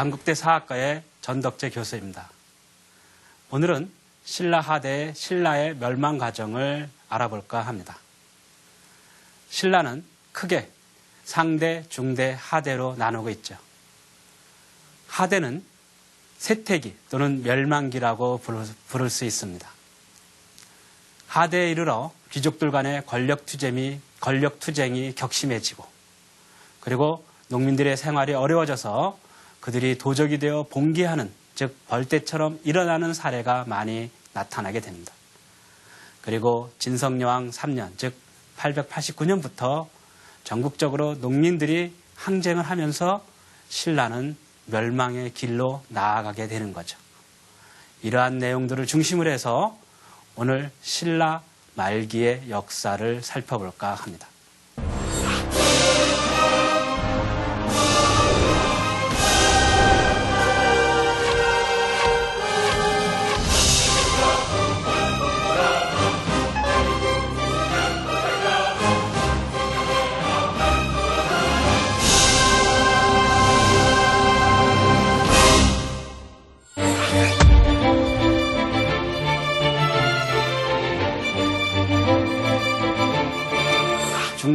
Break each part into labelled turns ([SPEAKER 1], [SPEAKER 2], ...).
[SPEAKER 1] 단국대 사학과의 전덕재 교수입니다. 오늘은 신라 하대의 신라의 멸망 과정을 알아볼까 합니다. 신라는 크게 상대, 중대, 하대로 나누고 있죠. 하대는 세태기 또는 멸망기라고 부를 수 있습니다. 하대에 이르러 귀족들 간의 권력 투쟁이, 권력 투쟁이 격심해지고 그리고 농민들의 생활이 어려워져서 그들이 도적이 되어 봉기하는 즉 벌떼처럼 일어나는 사례가 많이 나타나게 됩니다. 그리고 진성여왕 3년 즉 889년부터 전국적으로 농민들이 항쟁을 하면서 신라는 멸망의 길로 나아가게 되는 거죠. 이러한 내용들을 중심으로 해서 오늘 신라 말기의 역사를 살펴볼까 합니다.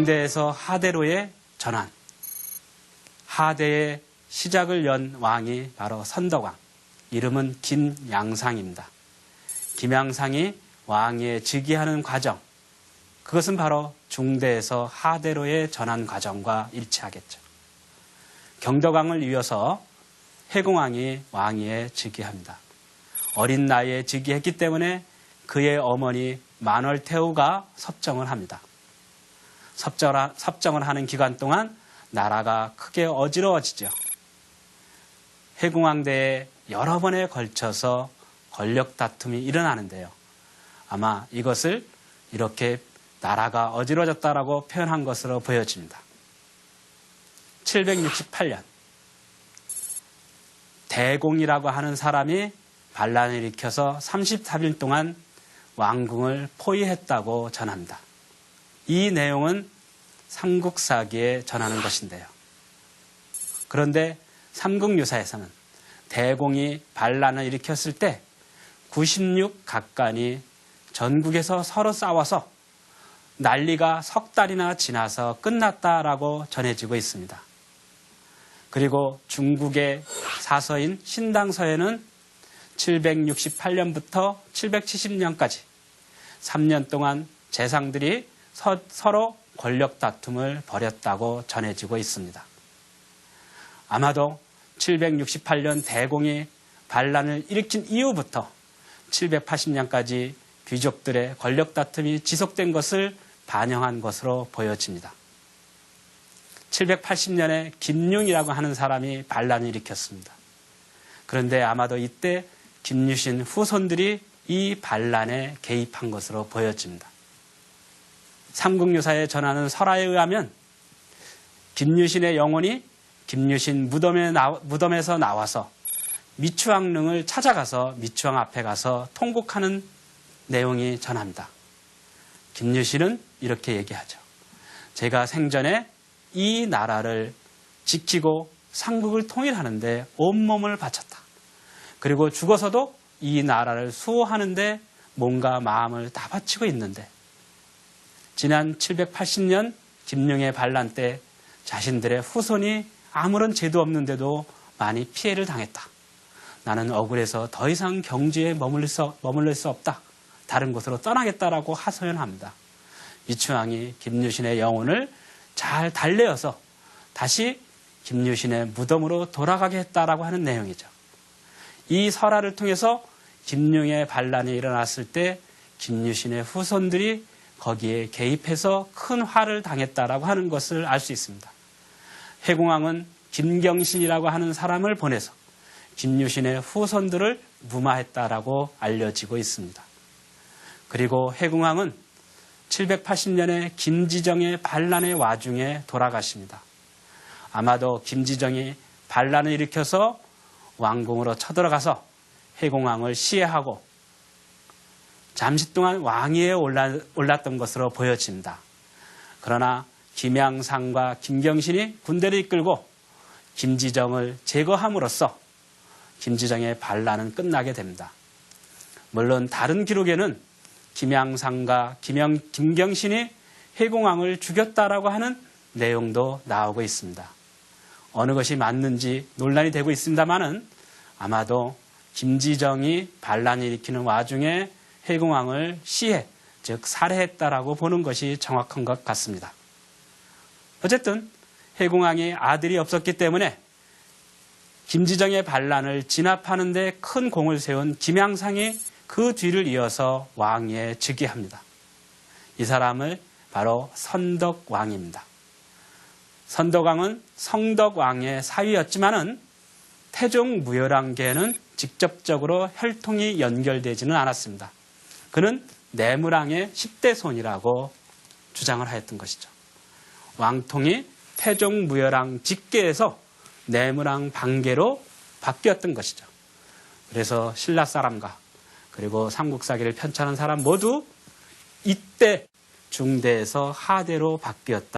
[SPEAKER 1] 중대에서 하대로의 전환. 하대의 시작을 연 왕이 바로 선덕왕. 이름은 김양상입니다. 김양상이 왕위에 즉위하는 과정. 그것은 바로 중대에서 하대로의 전환 과정과 일치하겠죠. 경덕왕을 이어서 해공왕이 왕위에 즉위합니다. 어린 나이에 즉위했기 때문에 그의 어머니 만월태후가 섭정을 합니다. 섭정을 하는 기간 동안 나라가 크게 어지러워지죠. 해공황대에 여러 번에 걸쳐서 권력 다툼이 일어나는데요. 아마 이것을 이렇게 나라가 어지러졌다라고 표현한 것으로 보여집니다. 768년 대공이라고 하는 사람이 반란을 일으켜서 33일 동안 왕궁을 포위했다고 전합니다. 이 내용은 삼국사기에 전하는 것인데요. 그런데 삼국유사에서는 대공이 반란을 일으켰을 때 96각간이 전국에서 서로 싸워서 난리가 석 달이나 지나서 끝났다라고 전해지고 있습니다. 그리고 중국의 사서인 신당서에는 768년부터 770년까지 3년 동안 재상들이 서, 로 권력 다툼을 벌였다고 전해지고 있습니다. 아마도 768년 대공이 반란을 일으킨 이후부터 780년까지 귀족들의 권력 다툼이 지속된 것을 반영한 것으로 보여집니다. 780년에 김융이라고 하는 사람이 반란을 일으켰습니다. 그런데 아마도 이때 김유신 후손들이 이 반란에 개입한 것으로 보여집니다. 삼국유사에 전하는 설화에 의하면 김유신의 영혼이 김유신 무덤에 나, 무덤에서 나와서 미추왕릉을 찾아가서 미추왕 앞에 가서 통곡하는 내용이 전합니다. 김유신은 이렇게 얘기하죠. 제가 생전에 이 나라를 지키고 삼국을 통일하는데 온몸을 바쳤다. 그리고 죽어서도 이 나라를 수호하는데 몸과 마음을 다 바치고 있는데 지난 780년 김룡의 반란 때 자신들의 후손이 아무런 죄도 없는데도 많이 피해를 당했다. 나는 억울해서 더 이상 경주에 머물릴 수, 머물릴 수 없다. 다른 곳으로 떠나겠다라고 하소연합니다. 미추왕이 김유신의 영혼을 잘 달래어서 다시 김유신의 무덤으로 돌아가게 했다라고 하는 내용이죠. 이 설화를 통해서 김룡의 반란이 일어났을 때 김유신의 후손들이 거기에 개입해서 큰 화를 당했다라고 하는 것을 알 수 있습니다. 해공왕은 김경신이라고 하는 사람을 보내서 김유신의 후손들을 무마했다라고 알려지고 있습니다. 그리고 해공왕은 780년에 김지정의 반란의 와중에 돌아가십니다. 아마도 김지정이 반란을 일으켜서 왕궁으로 쳐들어가서 해공왕을 시해하고 잠시 동안 왕위에 올랐던 것으로 보여집니다. 그러나 김양상과 김경신이 군대를 이끌고 김지정을 제거함으로써 김지정의 반란은 끝나게 됩니다. 물론 다른 기록에는 김양상과 김영, 김경신이 해공왕을 죽였다라고 하는 내용도 나오고 있습니다. 어느 것이 맞는지 논란이 되고 있습니다만은 아마도 김지정이 반란을 일으키는 와중에 해공왕을 시해, 즉 살해했다라고 보는 것이 정확한 것 같습니다. 어쨌든 해공왕이 아들이 없었기 때문에 김지정의 반란을 진압하는 데 큰 공을 세운 김양상이 그 뒤를 이어서 왕위에 즉위합니다. 이 사람을 바로 선덕왕입니다. 선덕왕은 성덕왕의 사위였지만은 태종 무열왕계에는 직접적으로 혈통이 연결되지는 않았습니다. 그는 내무랑의 10대 손이라고 주장을 하였던 것이죠. 왕통이 태종 무열왕 직계에서 내무랑 반계로 바뀌었던 것이죠. 그래서 신라 사람과 그리고 삼국사기를 편찬한 사람 모두 이때 중대에서 하대로 바뀌었다.